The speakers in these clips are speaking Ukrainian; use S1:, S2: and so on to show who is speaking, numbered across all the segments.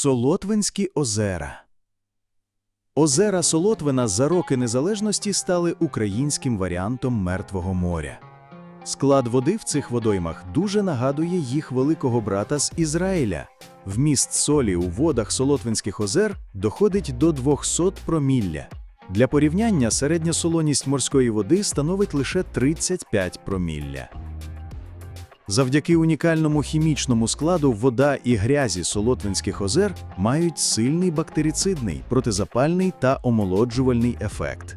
S1: Солотвинські озера Озера Солотвина за роки незалежності стали українським варіантом Мертвого моря. Склад води в цих водоймах дуже нагадує їх великого брата з Ізраїля. Вміст солі у водах Солотвинських озер доходить до 200 промілля. Для порівняння середня солоність морської води становить лише 35 промілля. Завдяки унікальному хімічному складу вода і грязі Солотвинських озер мають сильний бактерицидний, протизапальний та омолоджувальний ефект.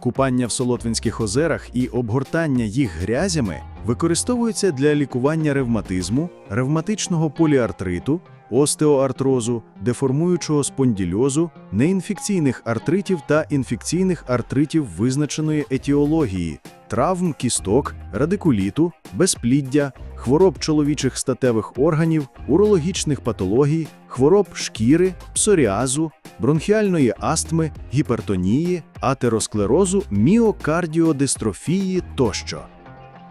S1: Купання в Солотвинських озерах і обгортання їх грязями використовуються для лікування ревматизму, ревматичного поліартриту, остеоартрозу, деформуючого спондільозу, неінфекційних артритів та інфекційних артритів визначеної етіології, травм кісток, радикуліту, безпліддя, хвороб чоловічих статевих органів, урологічних патологій, хвороб шкіри, псоріазу, бронхіальної астми, гіпертонії, атеросклерозу, міокардіодистрофії тощо.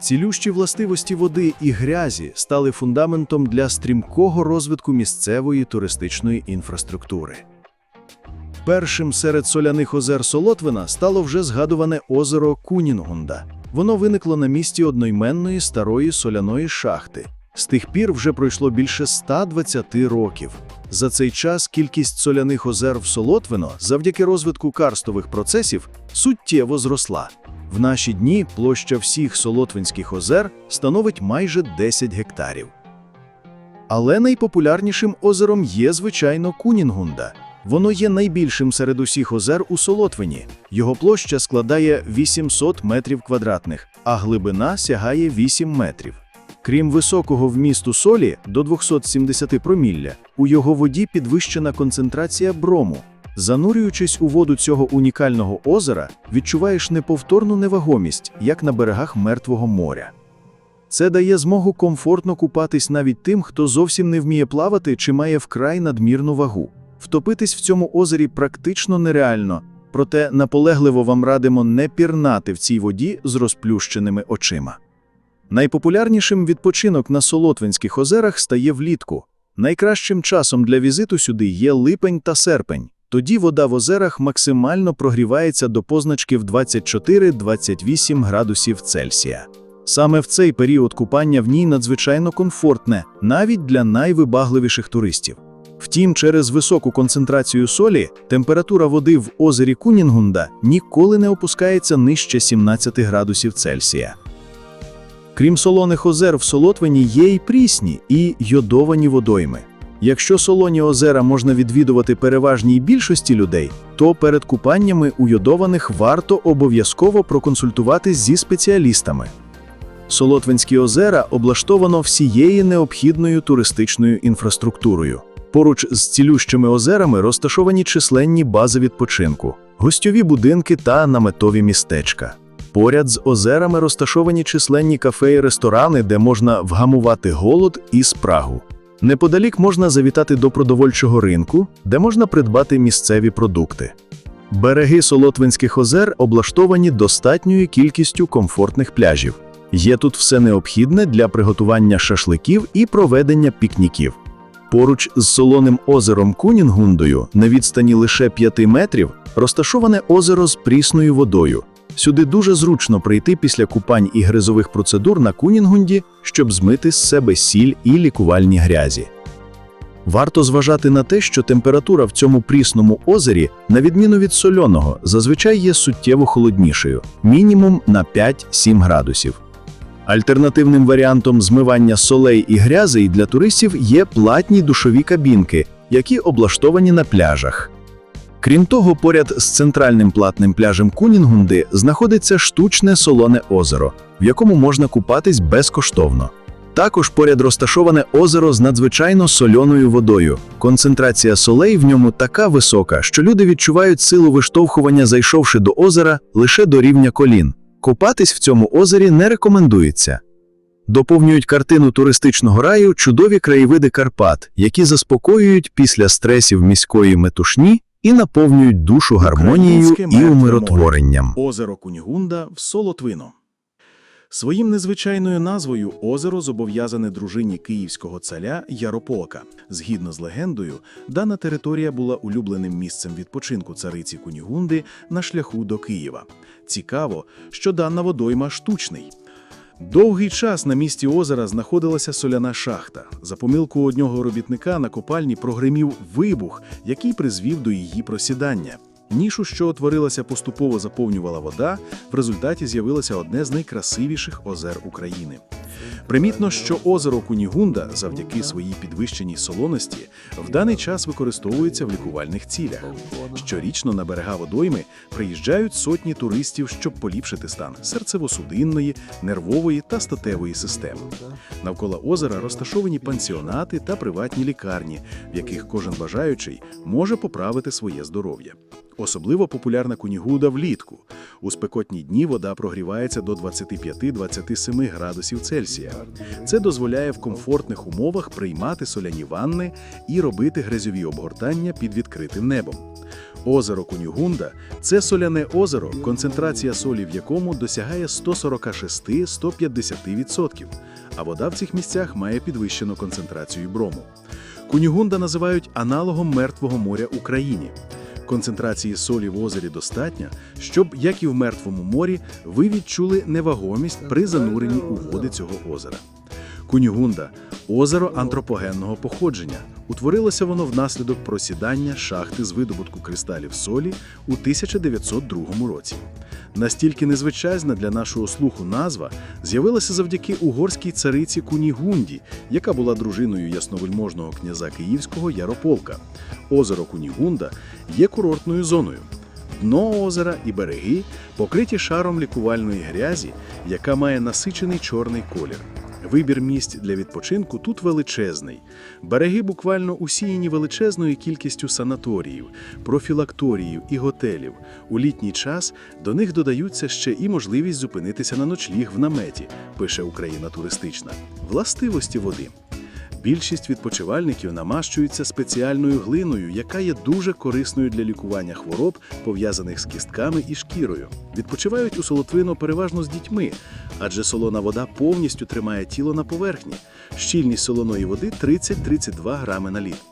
S1: Цілющі властивості води і грязі стали фундаментом для стрімкого розвитку місцевої туристичної інфраструктури. Першим серед соляних озер Солотвина стало вже згадуване озеро Кунінгунда. Воно виникло на місці одноіменної старої соляної шахти. З тих пір вже пройшло більше 120 років. За цей час кількість соляних озер в Солотвино завдяки розвитку карстових процесів суттєво зросла. В наші дні площа всіх Солотвинських озер становить майже 10 гектарів. Але найпопулярнішим озером є, звичайно, Кунінгунда. Воно є найбільшим серед усіх озер у Солотвині. Його площа складає 800 метрів квадратних, а глибина сягає 8 метрів. Крім високого вмісту солі до 270 промілля, у його воді підвищена концентрація брому. Занурюючись у воду цього унікального озера, відчуваєш неповторну невагомість, як на берегах Мертвого моря. Це дає змогу комфортно купатись навіть тим, хто зовсім не вміє плавати чи має вкрай надмірну вагу. Втопитись в цьому озері практично нереально, проте наполегливо вам радимо не пірнати в цій воді з розплющеними очима. Найпопулярнішим відпочинок на Солотвинських озерах стає влітку. Найкращим часом для візиту сюди є липень та серпень. Тоді вода в озерах максимально прогрівається до позначків 24-28 градусів Цельсія. Саме в цей період купання в ній надзвичайно комфортне, навіть для найвибагливіших туристів. Втім, через високу концентрацію солі температура води в озері Кунінгунда ніколи не опускається нижче 17 градусів Цельсія. Крім солоних озер в Солотвині є й прісні, і йодовані водойми. Якщо солоні озера можна відвідувати переважній більшості людей, то перед купаннями у йодованих варто обов'язково проконсультуватись зі спеціалістами. Солотвинські озера облаштовано всією необхідною туристичною інфраструктурою. Поруч з цілющими озерами розташовані численні бази відпочинку, гостьові будинки та наметові містечка. Поряд з озерами розташовані численні кафе і ресторани, де можна вгамувати голод і спрагу. Неподалік можна завітати до продовольчого ринку, де можна придбати місцеві продукти. Береги Солотвинських озер облаштовані достатньою кількістю комфортних пляжів. Є тут все необхідне для приготування шашликів і проведення пікніків. Поруч з солоним озером Кунінгундою, на відстані лише 5 метрів, розташоване озеро з прісною водою. Сюди дуже зручно прийти після купань і гризових процедур на Кунінгунді, щоб змити з себе сіль і лікувальні грязі. Варто зважати на те, що температура в цьому прісному озері, на відміну від сольоного, зазвичай є суттєво холоднішою мінімум на 5-7 градусів. Альтернативним варіантом змивання солей і грязей для туристів є платні душові кабінки, які облаштовані на пляжах. Крім того, поряд з центральним платним пляжем Кунінгунди знаходиться штучне солоне озеро, в якому можна купатись безкоштовно. Також поряд розташоване озеро з надзвичайно сольоною водою. Концентрація солей в ньому така висока, що люди відчувають силу виштовхування, зайшовши до озера лише до рівня колін. Купатись в цьому озері не рекомендується. Доповнюють картину туристичного раю чудові краєвиди Карпат, які заспокоюють після стресів міської метушні і наповнюють душу гармонією і умиротворенням.
S2: Озеро Кунігунда в Солотвино.
S3: Своїм незвичайною назвою озеро зобов'язане дружині київського царя Ярополка. Згідно з легендою, дана територія була улюбленим місцем відпочинку цариці Кунігунди на шляху до Києва. Цікаво, що дана водойма штучний. Довгий час на місці озера знаходилася соляна шахта. За помилку одного робітника на копальні прогримів вибух, який призвів до її просідання. Нішу, що утворилася, поступово заповнювала вода. В результаті з'явилося одне з найкрасивіших озер України. Примітно, що озеро Кунігунда, завдяки своїй підвищеній солоності, в даний час використовується в лікувальних цілях. Щорічно на берега водойми приїжджають сотні туристів, щоб поліпшити стан серцево-судинної, нервової та статевої системи. Навколо озера розташовані пансіонати та приватні лікарні, в яких кожен бажаючий може поправити своє здоров'я. Особливо популярна кунігуда влітку. У спекотні дні вода прогрівається до 25-27 градусів Цельсія. Це дозволяє в комфортних умовах приймати соляні ванни і робити грязьові обгортання під відкритим небом. Озеро Кунігунда – це соляне озеро, концентрація солі в якому досягає 146-150%, а вода в цих місцях має підвищену концентрацію брому. Кунігунда називають аналогом Мертвого моря Україні. Концентрації солі в озері достатньо, щоб, як і в Мертвому морі, ви відчули невагомість при зануренні у води цього озера. Кунігунда – озеро антропогенного походження. Утворилося воно внаслідок просідання шахти з видобутку кристалів солі у 1902 році. Настільки незвичайна для нашого слуху назва з'явилася завдяки угорській цариці Кунігунді, яка була дружиною ясновельможного княза Київського Ярополка. Озеро Кунігунда є курортною зоною. Дно озера і береги покриті шаром лікувальної грязі, яка має насичений чорний колір. Вибір місць для відпочинку тут величезний. Береги буквально усіяні величезною кількістю санаторіїв, профілакторіїв і готелів. У літній час до них додаються ще і можливість зупинитися на ночліг в наметі, пише Україна туристична. Властивості води. Більшість відпочивальників намащуються спеціальною глиною, яка є дуже корисною для лікування хвороб, пов'язаних з кістками і шкірою. Відпочивають у солотвину переважно з дітьми, адже солона вода повністю тримає тіло на поверхні. Щільність солоної води 30-32 грами на літр.